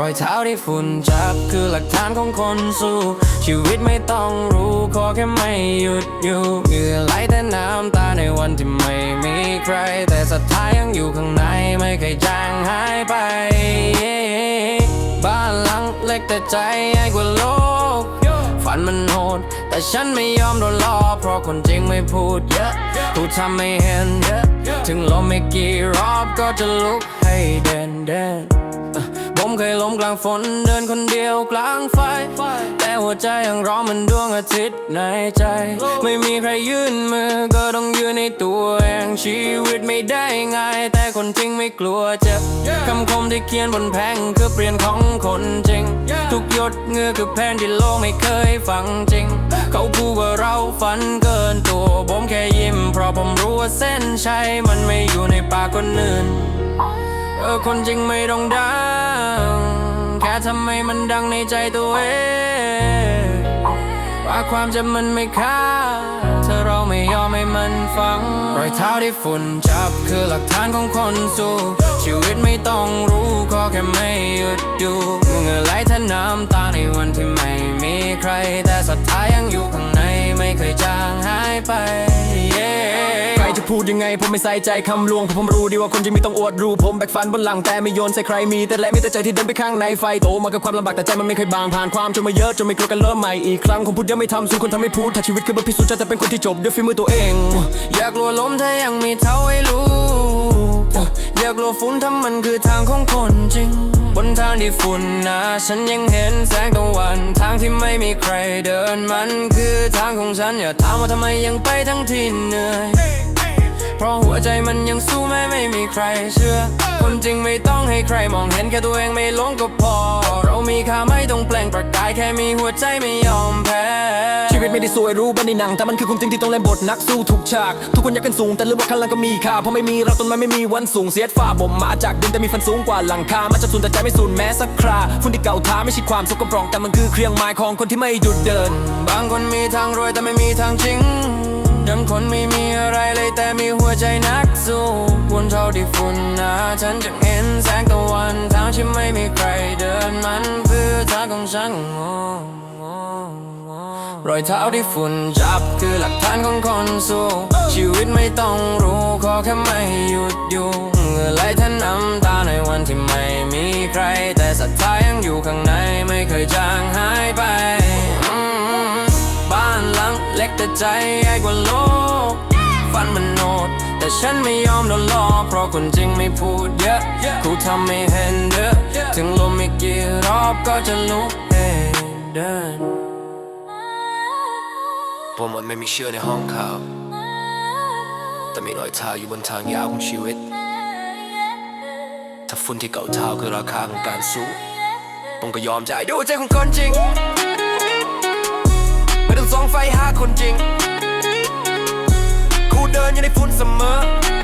รอยเท้าที่ฝุ่นจับคือหลักฐานของคนสู้ ชีวิตไม่ต้องรู้ขอแค่ไม่หยุดอยู่เหงื่อไหลแต่น้ำตาในวันที่ไม่มีใคร แต่ศรัทธายังอยู่ข้างในไม่เคยจางหายไป บ้านหลังเล็กแต่ใจใหญ่กว่าโลก ฝันมันโหด แต่ฉันไม่ยอมโดนล้อเพราะคนจริงไม่พูดเยอะถูกทำไม่เห็น ถึงลมไม่กี่รอบก็จะลุกให้เดินเดิน เคยล้มกลางฝนเดินคนเดียวกลางไฟ แต่หัวใจยังร้อนเหมันดวงอาทิตย์ในใจ ไม่มีใครยื่นมือก็ต้องยืนในตัวเองชีวิตไม่ได้ง่าย แต่คนจริงไม่กลัวเจ็บคำคมที่เขียนบนแผงคือเปลี่ยนของคนจริง ทุกหยดเหงื่อคือแผนที่โลกไม่เคยฟังจริง เขาพูดว่าเราฝันเกินตัวผมแค่ยิ้ม เพราะผมรู้ว่าเส้นชัยมันไม่อยู่ในปากคนอื่น เออคนจริงไม่ต้องดัง แค่ทำให้มันดังในใจตัวเอง ว่าความจำมันไม่ค่าถ้าเราไม่ยอมให้มันฟัง รอยเท้าที่ฝุ่นจับคือหลักฐานของคนสู้ ชีวิตไม่ต้องรู้ขอแค่ไม่หยุดอยู่เงื่อไหลแทนน้ำตาในวันที่ไม่มีใคร แต่ศรัทธายังอยู่ข้าง ยังไงผมไม่ใส่ใจคำลวงเพราะผมรู้ดีว่าคนจะมีต้องอวดรู้ผมแบกฟันบนหลังแต่ไม่โยนใส่ใครมีแต่และมีแต่ใจที่เดินไปข้างในไฟโตมากับความลำบากแต่ใจมันไม่เคยบางผ่านความจนมาเยอะจนไม่กลัวกันเริ่มใหม่อีกครั้งคนพูดยังไม่ทำส่วนคนทำไม่พูดถ้าชีวิตคือบทพิสูจน์จะเป็นคนที่จบด้วยฝีมือตัวเอง อยากลัวล้มถ้ายังมีเท่าให้รู้อยากลัวฝุ่นถ้ามันคือทางของคนจริง บนทางที่ฝุ่นนาฉันยังเห็นแสงตะวัน ทางที่ไม่มีใครเดินมันคือทางของฉันอย่าถามว่าทำไมยังไปทั้งที่เหนื่อย เพราะหัวใจมันยังสู้แม้ไม่มีใครเชื่อ คนจริงไม่ต้องให้ใครมองเห็นแค่ตัวเองไม่หลงก็พอ เรามีค่าไม่ต้องแปลงประกายแค่มีหัวใจไม่ยอมแพ้ชีวิตไม่ได้สวยรู้บ้านในหนัง แต่มันคือความจริงที่ต้องเล่นบทนักสู้ถูกฉาก ทุกคนอยากขึ้นสูงแต่ลืมว่าข้างล่างก็มีค่าเพราะไม่มีเราต้นไม้ไม่มีวันสูงเสียดฟ้าผมมาจากดินแต่มีฟันสูงกว่าหลังคามาจากศูนย์แต่ใจไม่สูญแม้สักคราฝุ่นที่เก่าท้าไม่ใช่ความสกปรกแต่มันคือเครื่องหมายของคนที่ไม่หยุดเดิน บางคนมีทางรวยแต่ไม่มีทางจริงดังคนไม่มีอะไรเลยแต่มีหัว ใจนักสู้บนเท่าที่ฝุ่นหนาฉันจะเห็นแสงตะวันทางที่ไม่มีใครเดินมันคือทางของฉันงงรอยเท้าที่ฝุ่นจับคือหลักฐานของคนสู้ชีวิตไม่ต้องรู้ขอแค่ไม่หยุดอยู่เหงื่อไหลแทนน้ำตาในวันที่ไม่มีใคร แต่ศรัทธายังอยู่ข้างในไม่เคยจางหายไป บ้านหลังเล็กแต่ใจใหญ่กว่าโลก แต่ฉันไม่ยอมโดนล้อเพราะคนจริงไม่พูดเยอะกูทำไม่เห็นเด้อถึงลมไม่กี่รอบก็จะลุกเองเดินผมมันไม่มีเชื่อในห้องข่าวแต่มีรอยเท้าอยู่บนทางยาวของชีวิต ถ้าฝุ่นที่เก่าเท้าคือราคาของการสู้ผมก็ยอมจ่ายด้วยหัวใจของคนจริง ไม่ต้องส่องไฟหาคนจริง กูเดินอยู่ในฝุ่นเสมอ